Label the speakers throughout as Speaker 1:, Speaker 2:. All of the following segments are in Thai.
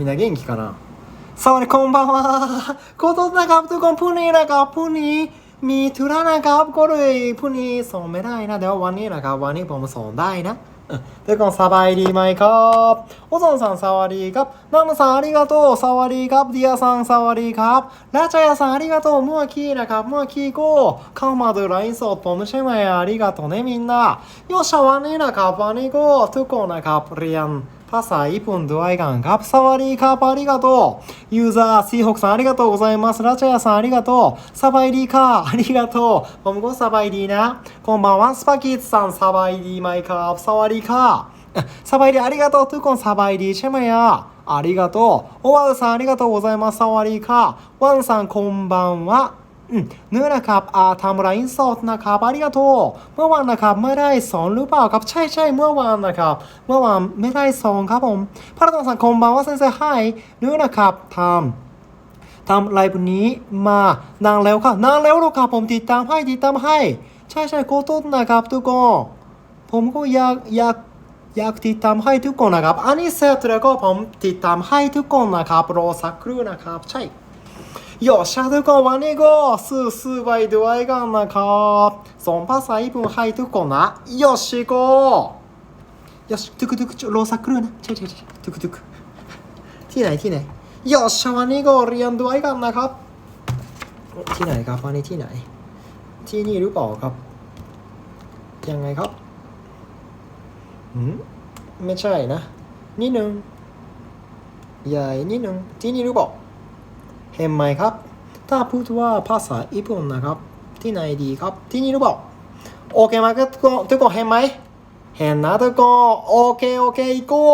Speaker 1: みんな元気かなสวัสดีこんばんはขอโทษนะครับทุกคนพรุ่งนี้นะครับพรุ่งนี้มีธุระนะครับก็เลยพรุ่งนี้สอนไม่ได้นะเดี๋ยววันนี้นะครับวันนี้ผมสอนได้นะเออทุกคนสบายดีไหมครับโอซอนさんสวัสดีครับナムさんありがとうสวัสดีครับเดียさんสวัสดีครับและจายาさんありがとうเมื่อกี้นะครับเมื่อกี้ก็เข้ามาดูไลฟ์สดผมใช่ไหมありがとうねみんなよっしゃวันนี้นะครับวันนี้ก็ทุกคนนะครับเรียน ハサイプンドワイガン、ガプサワリーカーパありがとう。ユーザー、シーホクさんありがとうございます。ラチャヤさんありがとう。サバイリーカーありがとう。もムゴサバイリーな。こんばんは、スパキッツさん、サバイリーマイカー、プサワリーカー。サバイリーありがとう。トゥコンサバイリーチェマヤありがとう。オワウさんありがとうございます。サワリーカー。ワンさんこんばんは。 เนื้อนะครับอาทำไรน์สดนะครับอาริกาโตเมื่อวานนะครับไม่ได้สอนหรือเปล่าครับใช่ใช่เมื่อวานนะครับ เมื่อวานไม่ได้สอนครับผมพระตองสังคมบาว่าเซนเซให้เนื้อนะครับทำทำไลฟ์นี้มานานแล้วค่ะนานแล้วหรอครับผมติดตามให้ติดตามให้ ใช่ใช่โกต้นะครับทุกคนผมก็อยากอยากอยากติดตามให้ทุกคนนะครับอันนี้เสร็จแล้วก็ผมติดตามให้ทุกคนนะครับรอสักครู่นะครับใช่ よっしゃทุกคนวันนี้ก็สู้สู้ไปด้วยกันนะครับสอนภาษาญี่ปุ่นให้ทุกคนนะよしก็よしทุกทุกรอสักครู่นะใช่ใช่ใช่ทุกทุกที่ไหนที่ไหนよっしゃวันนี้ก็เรียนด้วยกันนะครับ ที่ไหนครับวันนี้ที่ไหน ที่นี่หรือเปล่าครับ ยังไงครับอืมไม่ใช่นะนิดนึงใหญ่นิดนึงที่นี่หรือเปล่า เห็นไหมครับ ถ้าพูดว่าภาษาญี่ปุ่นนะครับ ที่ไหนดีครับ ที่นี่หรือเปล่า โอเคไหมครับทุกคนทุกคนเห็นไหม เห็นนะทุกคน โอเค โอเคอีกโก้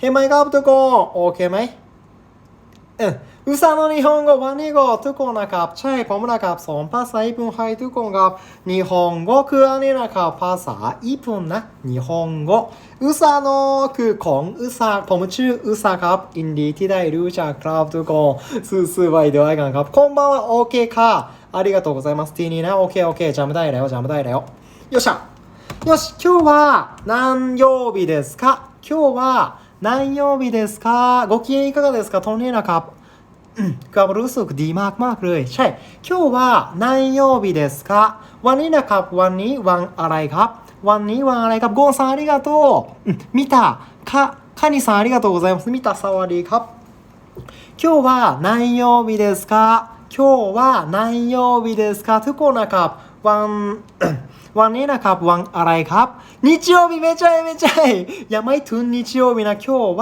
Speaker 1: เห็นไหมครับทุกคน โอเคไหมเออ อุซาโนนิฮงโกวันนี้ก็ทุกคนนะครับใช่ผมนะครับสอนภาษาญี่ปุ่นให้ทุกคนครับนิฮงโกคืออันนี้นะครับภาษาญี่ปุ่นนะนิฮงโกอุซาโนคือของอุซาผมชื่ออุซาครับอินดีที่ได้รู้จักครับทุกคนสู้สู้ได้วยกันครับこんばんはโอเคค่ะありがとうございますทีนี้นะโอเคโอเคจำได้แล้วจำได้แล้วよっしゃよし今日は何曜日ですか今日は何曜日ですかご機嫌いかがですかトンネーナカップ ความรู้สึกดีมากมากๆเลย ใช่今日は何曜日ですかวันนี้นะครับ วันนี้วันอะไรครับ วันนี้วันอะไรครับโกนさんありがとうอืม見たかカニさんありがとうございます見たสวัสดีครับ今日は何曜日ですか今日は何曜日ですかทุกคนนะครับ วัน วันนี้นะครับวันอะไรครับ日曜日ไม่ใช่ไม่ใช่ยังไม่ถึง日曜日นะ今日は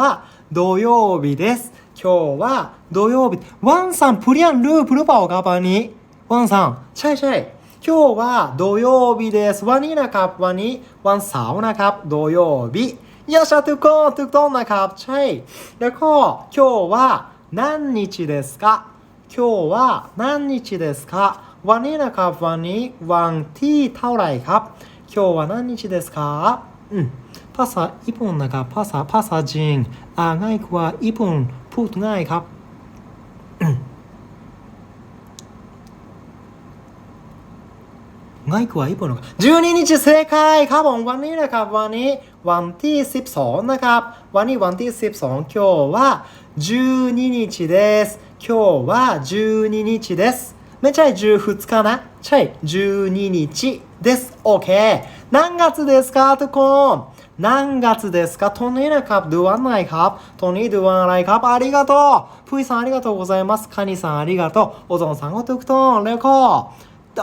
Speaker 1: 土曜日です 今日は土曜日ワンさんプリアンループหรือเปล่าครับวันนี้ワンさんใช่ใช่今日は土曜日ですวันนี้นะครับวันนี้วันเสาร์นะครับ土曜日よっしゃทุกคนถูกต้องนะครับใช่แล้วก็今日は何日ですか今日は何日ですかวันนี้นะครับวันนี้วันที่เท่าไหร่ครับ今日は何日ですかอืมภาษาญี่ปุ่นนะครับภาษาภาษาจีนอ่านง่ายกว่าญี่ปุ่น พูดง่ายครับอืมง่ายกว่าญี่ปุ่นหรอ12日正解ครับผมวันนี้นะครับวันนี้วันที่ 12 นะครับ วันนี้วันที่ 12今日は12日です今日は12日ですไม่ใช่12日นะใช่12日ですโอเค何月ですかทุกคน 何月ですか？トニーナカップ、ドゥワンナイカップ、トニードゥワンナイカップ、ありがとうプイさんありがとうございます。カニさんありがとう。おぞんさんごとくとん、レコー。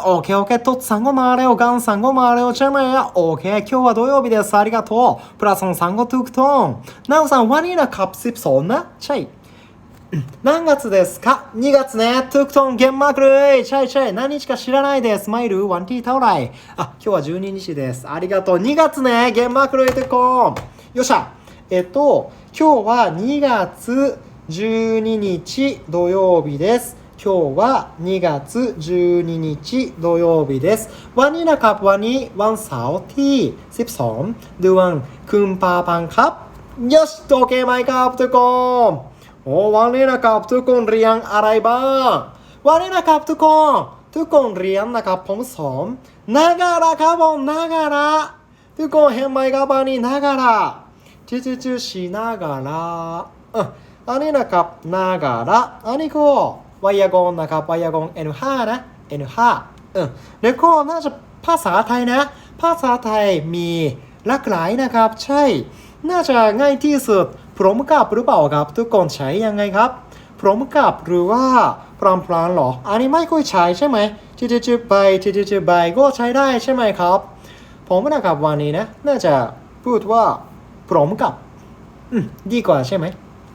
Speaker 1: オッケーオッケー、トッツさんごまわれよ、ガンさんごまわれよ、チェムや、オッケー、今日は土曜日です。ありがとう。プラソンさんごとくとん。ナオさん、ワニーラカップシプソンな、チェイ。何月ですか ?2 月ね。トゥクトンゲンマークเลยใช่ใช่何日か知らないです。ไม่รู้วันที่เท่าไหร่あ、今日は12日です。ありがとう。2月ね。ゲンマークเลยทุกคนよっしゃ。えっと、今日は2月12日土曜日です。今日は2月12日土曜日ですวันนี้นะครับวันนี้วันเสาร์ที่ 12 เดือนกุมภาพันธ์ครับยしโอเคไหมครับทุกคน ุ โอ้วันนี้นะครับทุกคนเรียนอะไรบ้างวันนี้นะครับทุกคนทุกคนเรียนนะครับผมสอนนาการะครับผมนาการะทุกคนเห็นไหมครับวันนี้นาการะชิชิชิสินาการะอันนี้นะครับนาการะอันนี้ก็ไวยากรณ์นะครับไวยากรณ์ N5 นะ N5 เออแล้วก็น่าจะภาษาไทยนะ ภาษาไทยมีหลากหลายนะครับ ใช่ น่าจะง่ายที่สุด พร้อมกับหรือเปล่าครับ ทุกคนใช้ยังไงครับ พร้อมกับหรือว่าพรามพรานหรอ อันนี้ไม่ค่อยใช้ใช่ไหมจิจิจิไปจิจิจิไปก็ใช้ได้ใช่ไหมครับ ผมนะครับวันนี้นะ น่าจะพูดว่าพร้อมกับ อืมดีกว่าใช่ไหม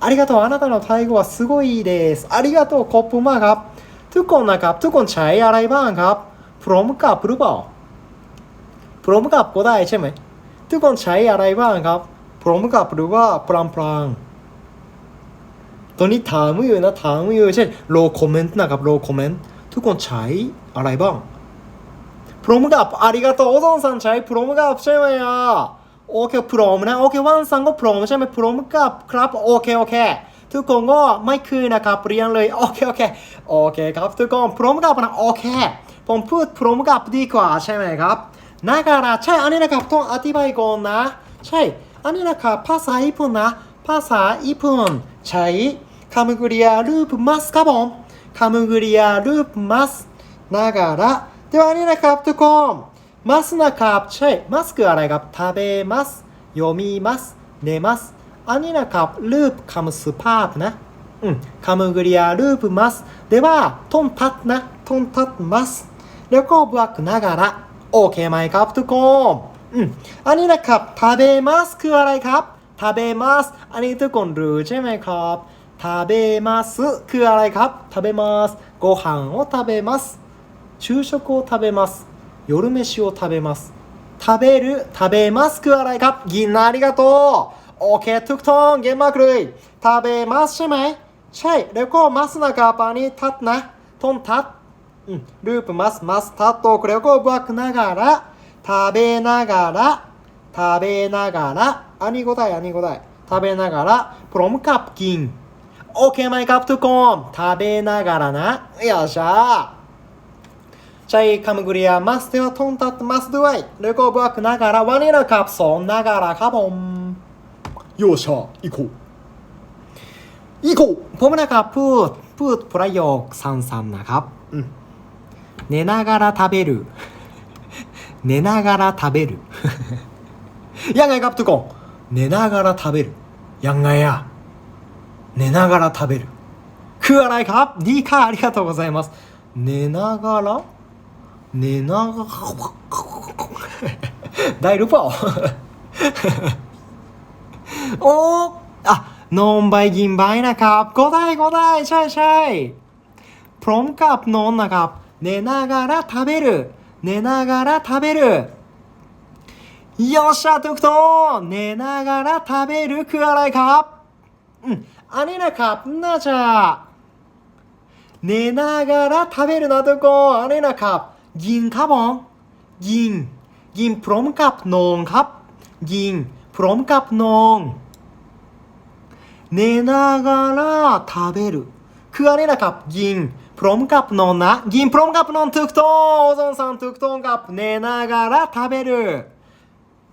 Speaker 1: ありがとうあなたのタイ語はすごいですありがとうขอบคุณมากครับ ทุกคนนะครับ ทุกคนใช้อะไรบ้างครับ พร้อมกับหรือเปล่า พร้อมกับก็ได้ใช่ไหม ทุกคนใช้อะไรบ้างครับ พร้อมกับหรือว่าพรางพรางตัวนี้ถามอยู่นะถามอยู่เช่นโลคอมเมนต์นะครับโลคอมเมนต์ทุกคนใช้อะไรบ้าง พร้อมกับありがとうโอซอนซันใช้พร้อมกับใช่ไหมอ่ะโอเคพร้อมนะโอเควันซังก็พร้อมใช่ไหมพร้อมกับครับโอเคโอเค ทุกคนก็ไม่คืนนะครับเรียนเลยโอเคโอเคโอเคครับทุกคนพร้อมกับนะโอเคผมพูดพร้อมกับดีกว่าใช่ไหมครับนาการะใช่อันนี้นะครับต้องอธิบายก่อนนะ ใช่ อันนี้นะครับภาษาญี่ปุ่นนะ ภาษาญี่ปุ่นใช้คำกริยารูปมัสครับผมคำกริยารูปมัสนาการะではอันนี้นะครับทุกคนมัสนะครับใช่มัสคืออะไรครับ食べます読みます寝ますอันนี้นะครับรูปคำสุภาพนะอืมคำกริยารูปมัสではトンタッนะトンタッますแล้วก็บวกนาการะโอเคไหมครับทุกคน อืมอันนี้นะครับ食べますคืออะไรครับ食べますอันนี้ทุกคนรู้ใช่ไหมครับ食べますคืออะไรครับ食べますご飯を食べます昼食を食べます夜飯を食べます食べる食べますคืออะไรครับยินนะありがとうโอเคทุกท่องเก่งมากเลย食べますใช่ไหมใช่แล้วก็ますนะครับอันนี้ทัดนะทนทัดอืมรูปますますทัดとแล้วก็บวกながら 食べながら食べながらอันนี้ก็ได้อันนี้ก็ได้食べながらพร้อมกับกินโอเคไหมครับทุกคน食べながらนะよっしゃใช้คำกริยามัสではทนตัดมัสด้วยแล้วก็บวกながらวันนี้นะครับสอนながらครับผมよっしゃ行こう行こうผมนะครับพูดพูดประโยคสั้นๆนะครับอืม寝ながら食べる 寝ながら食べる。やんがいカプトコン。寝ながら食べる。やんがいや。寝ながら食べる。食わないか ?D ーありがとうございます。寝ながら？寝ながら。大ルパー おおあ、ノンバイギンバイナカップ。5台5台シャイシャイ。プロムカップの女プ寝ながら食べる。寝ながら食べるよっしゃทุกคน寝ながら食べるคืออะไรครับอืมอันนี้นะครับน่าจะ寝ながら食べるนะทุกคนอันนี้นะครับยิงครับผมยิงยิงพร้อมกับนองครับ ยิงพร้อมกับนอง寝ながら食べるคืออันนี้นะครับยิงพ ร้อมกับนอนนะยิงพร้อมกับนอนถูกต้องโอซอนさんถูกต้องครับ寝ながら食べる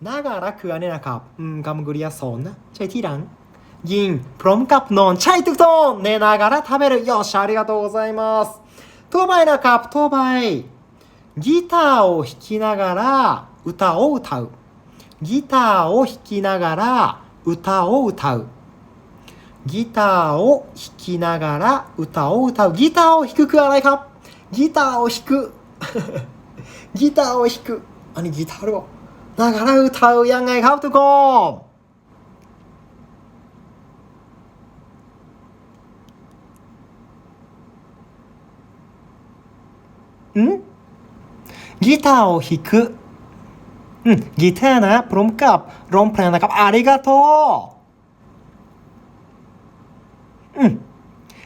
Speaker 1: ながらคืออันนี้นะครับอืมคำกริยาสอนนะใช่ที่หลังยิงพร้อมกับนอนใช่ถูกต้อง寝ながら食べるよっしゃありがとうございますต่อไปนะครับต่อไปギターを弾きながら歌を歌うギターを弾きながら歌を歌う ギターを弾きながら歌を歌うギターを弾くคืออะไรครับギターを弾くギターを弾くอันนี้ギターをながら歌うยังไงครับทุกคนんギターを弾くอืมกีตาร์นะพร้อมกับร้องเพลงนะครับอาริกาโตอืม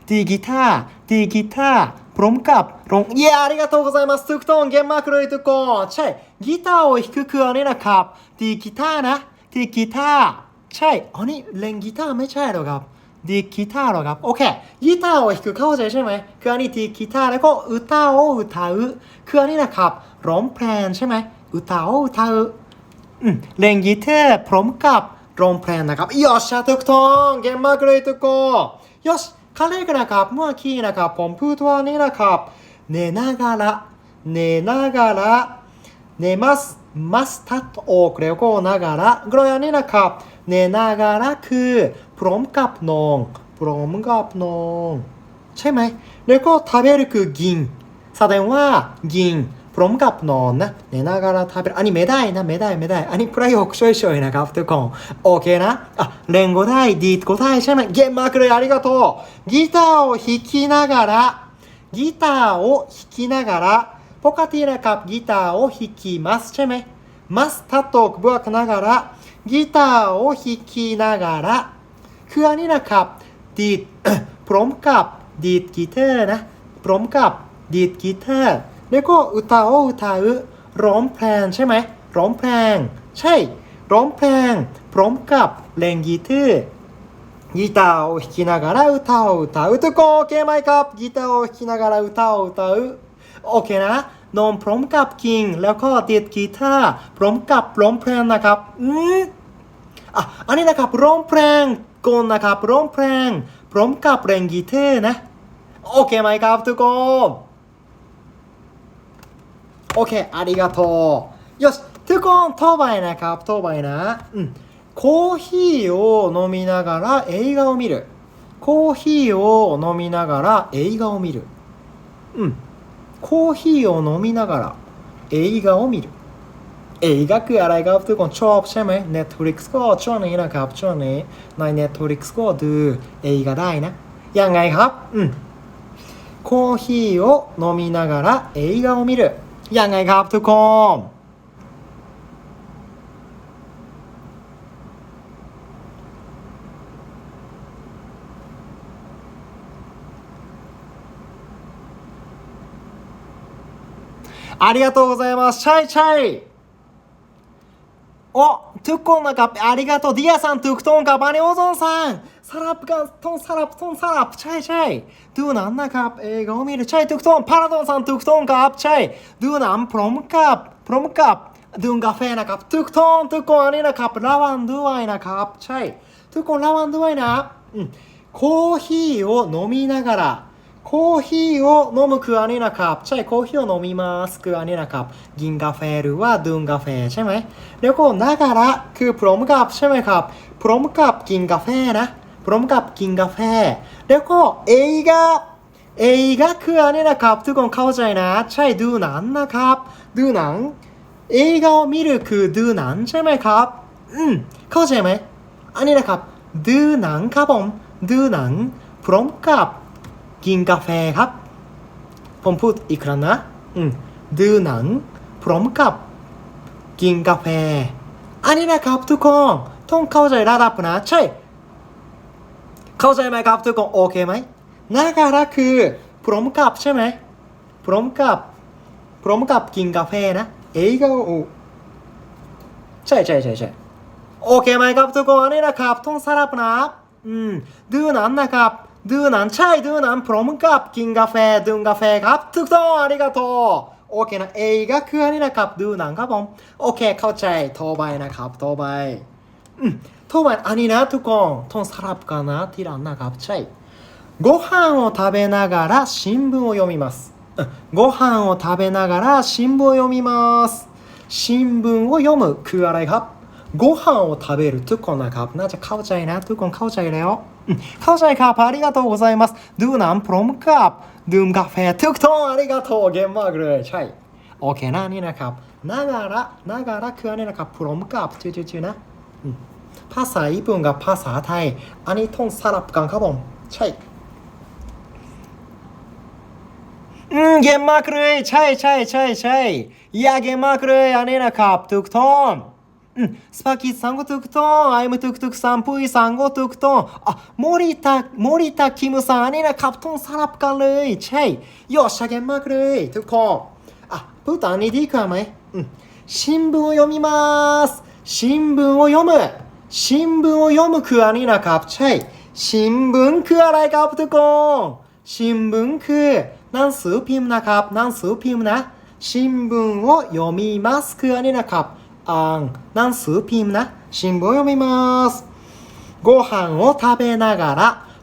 Speaker 1: ดีกีตาร์ดีกีตาร์พร้อมกับร้องเย้อาริกาโตございますทุกท่อนเก่งมากเลยทุกคนใช่กีตาร์を弾くคืออันนี้นะครับดีกีตาร์นะดีกีตาร์ใช่อันนี้เล่นกีตาร์ไม่ใช่หรอกครับดีกีตาร์หรอครับโอเคกีตาร์を弾くเข้าใจใช่ไหมคืออันนี้ดีกีตาร์แล้วก็歌を歌うคืออันนี้นะครับร้องเพลงใช่ไหม歌を歌うอืมเล่นกีตาร์พร้อมกับร้องเพลงนะครับよっしゃทุกท่อนเก่งมากเลยทุกคน よしขั้นแรกนะครับเมื่อกี้นะครับผมพูดว่านี่นะครับเนนาการะเนนาการะเนมัสมัสตัดออกแล้วก็นาการะกรณีนี้นะครับเนนาการะคือพร้อมกับนองพร้อมกับนองใช่ไหมแล้วก็食べるคือกินแสดงว่ากิน พร้อมกับนอนนะเนนาการะ食べるอันนี้ไม่ได้นะไม่ได้ไม่ได้ อันนี้ประโยคช่วยๆนะครับทุกคนโอเคนะอ่ะเล่นก็ได้ดีดก็ได้ใช่ไหมเก่งมากเลยありがとうギターを弾きながらギターを弾きながらปกตินะครับกีตาร์を弾きますใช่ไหมมัสถ้าตกบวกนาการะกีตาร์を弾きながらคืออันนี้นะครับดีด พร้อมกับดีดกีตาร์นะพร้อมกับดีดกีตาร์ แล้วก็อุตาโออุตาอุร้องเพลงใช่ไหมร้องเพลงใช่ร้องเพลงพร้อมกับเล่นกีตาร์ ギターを弾きながら歌を歌うทุกคนโอเคไหมครับギターを弾きながら歌を歌うโอเคนะนมพร้อมกับกิงแล้วก็ดีดกีตาร์พร้อมกับร้องเพลงนะครับอืมอ่ะอันนี้นะครับร้องเพลงก่อนนะครับร้องเพลงพร้อมกับเล่นกีตาร์นะโอเคไหมครับทุกคน OK、ありがとう。よし、トゥコン、トーバイな、カップトーバイな。うん。コーヒーを飲みながら映画を見る。コーヒーを飲みながら映画を見る。うん。コーヒーを飲みながら映画を見る。映画くあらいがトゥこんちょうプしゃム、ネットフリックスコーチョちょうナいなかチちょうイ、ないネットフリックスコードゥ映画だいな。やんがいは？うん。コーヒーを飲みながら映画を見る。 ยังไงครับทุกคนありがとうございますใช่ใช่โอ้ おトゥクコンのカップありがとう。ディアさんトゥクトンカバネオゾンさん。サラップガントンサラップトンサラップチャイチャイ。ドゥナンナカップ映画を見るチャイトゥクトンパラドンさんトゥクトンカップチャイ。ドゥナンプロムカッププロムカップ。ドゥンガフェ、ナカ、ト kap tuk ton tuk kon anina kap lawan duaina kap chai tuk kon ん。コーヒーを飲みながら コーヒーを飲むคืออันนี้นะครับใช่โคฮีを飲みますคืออันนี้นะครับกินกาแฟหรือว่าดื่มกาแฟใช่ไหมแล้วก็นาการะคือพร้อมกับใช่ไหมครับพร้อมกับกินกาแฟนะพร้อมกับกินกาแฟ แล้วก็เ映画เ映画คืออันนี้นะครับทุกคนเข้าใจนะใช่ดูหนังนะครับดูหนัง映画を見るคือดูหนังใช่ไหมครับอืมเข้าใจไหมอันนี้นะครับดูหนังครับผมดูหนังพร้อมกับ กินกาแฟครับ ผมพูดอีกครั้งนะ อืม ดูหนังพร้อมกับ กินกาแฟ อันนี้นะครับทุกคน ต้องเข้าใจระดับนะ ใช่ เข้าใจไหมครับทุกคน โอเคไหมน้าการะคือพร้อมกับใช่ไหมพร้อมกับพร้อมกับกินกาแฟนะเอ้ยก็ใช่ใช่ใช่ใช่โอเคไหมครับทุกคนอันนี้นะครับต้องสรับนะ อืม ดูนั้นนะครับ ดูหนังใช่ดูหนังพร้อมกับกินกาแฟดื่มกาแฟครับถูกต้องありがとうโอเคนะเ映画คืออันนี้นะครับดูหนังครับผมโอเคเข้าใจต่อไปนะครับต่อไปอืมต่อไปอันนี้นะทุกคนต้องสลับกันนะที่ร้านนะครับใช่ご飯を食べながら新聞を読みますうんご飯を食べながら新聞を読みます新聞を読むคืออะไรครับご飯を食べるทุกคนนะครับน่าจะเข้าใจนะทุกคนเข้าใจแล้ว 感謝カープありがとうございます。ดูน้ำพร้อมกับดื่มกาแฟทุกท้องありがとうเก่งมากเลยใช่ โอเคหน้านี่นะครับนากาละนากาละคืออันนี้นะครับพร้อมกับชื่ๆนะภาษาญี่ปุ่นกับภาษาไทย อันนี้ต้องสลับกันครับผมใช่อืมเก่งมากเลยใช่ใช่ใช่ใช่ยากเก่งมากเลยอันนี้นะครับทุกท่อง อืมスパキッさんごทุกท่านアイムทุกทุกさんปุยさんごทุกท่านอ่ะモリタモリタคิムさんอันนี้นะครับต้องสลับกันเลยใช่ยอดชาเก่งมากเลยทุกคนอ่ะพูดอันนี้ดีกว่าไหมอืม新聞を読みます新聞を読む新聞を読むคืออันนี้นะครับใช่新聞คืออะไรครับทุกคน新聞คือหนังสือพิมพ์นะครับหนังสือพิมพ์นะ新聞を読みますคืออันนี้นะครับ อ่านหนังสือพิมพ์นะ新聞を読みますご飯を食べながら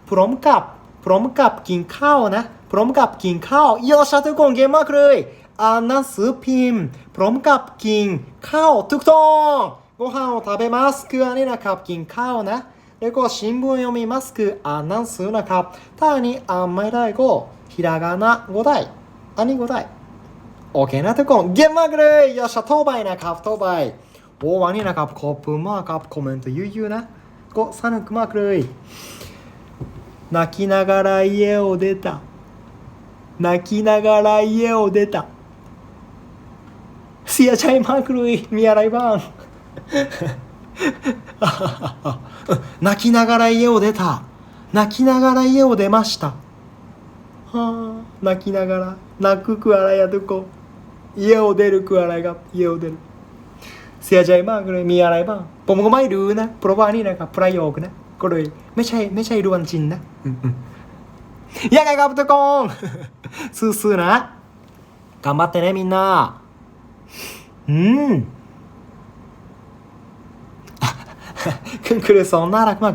Speaker 1: พ พร้อมกับพร้อมกับกินข้าวนะ พร้อมกับกินข้าวโยชาทุกคนเก่งมากเลยอ่านหนังสือพิมพ์ พร้อมกับกินข้าวทุกต้องご飯を食べますคืออันนี้นะครับกินข้าวนะ แล้วก็新聞読みますคืออ่านหนังสือนะครับ ถ้าอันนี้อ่านไม่ได้ก็ひらがなก็ได้ อันนี้ก็ได้ OK なとこ、ゲームマグクルよっしゃ、バイなカプトー当倍大ワニなカプコップマーカップコメント悠々な。ご、サヌクマグクル泣きながら家を出た。泣きながら家を出た。シアチャイマークルイ、ミアライバン。泣きながら家を出た。泣きながら家を出ました。はあ、泣きながら、泣くくあらやどこ。 เยลเดลคืออะไรครับเยลเดลเสียใจมากเลยมีอะไรบ้าง ผมก็ไม่รู้นะ เพราะว่านี่นะครับประโยคนะ ก็เลย ไม่ใช่ไม่ใช่ดวนจินนะยังไงครับทุกคนสู้ๆนะกำบัตเนะมินาอืมคุณครูสอนน่ารักมาก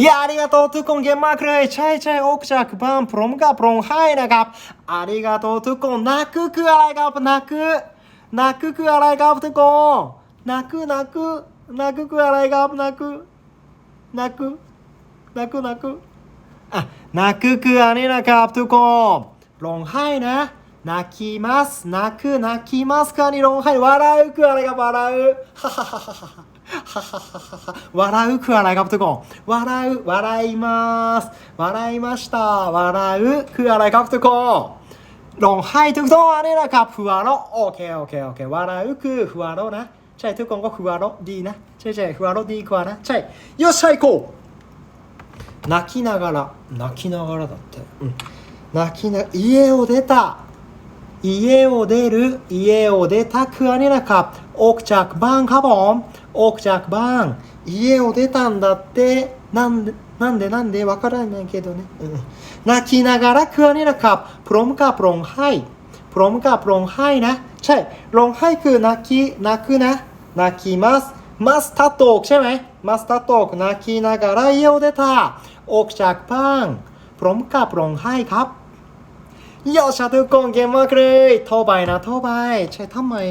Speaker 1: いやありがとうทุกคนเก่งมากเลยใช่ใช่ออกจากบ้านพร้อมกับร้องไห้นะครับありがとうทุกคน泣くคืออะไรครับ泣く泣くคืออะไรครับทุกคน泣く泣く泣くคืออะไรครับ泣く泣く泣く泣くอ่ะ泣くคืออันนี้นะครับทุกคนร้องไห้นะ泣きます泣く泣きますかにร้องไห้笑うคืออะไรครับ笑うははははは 笑うคืออะไรครับทุกคน笑う笑います笑いました笑うคืออะไรครับทุกคนร้องไห้ทุกท่อนนี่นะครับหัวเราะโอเคโอเคโอเค笑うคือหัวเราะนะ ใช่ทุกคนก็หัวเราะดีนะ ใช่ใช่หัวเราะดีกว่านะ ใช่よっしゃ行こう泣きながら泣きながらだって、うん、泣きな家を出た家を出る家を出たคืออันนี้นะครับออกจากบ้านครับผม ออกจากบ้าน家を出たんだってなんでなんでなんでわからないけどね泣きながらเครื่องนี่นะครับพร้อมกับร้องไห้พร้อมกับร้องไห้นะ ใช่ร้องไห้คือนักกีนักคือนะนักกีมัสมัสตาโตกใช่ไหมมัสตาโตกนักกีนากาไรเยวเดตาออกจากบ้านพร้อมกับร้องไห้ครับยอดชาตุกงเกมมากเลยโทรไปนะโทรไปใช่ทำไม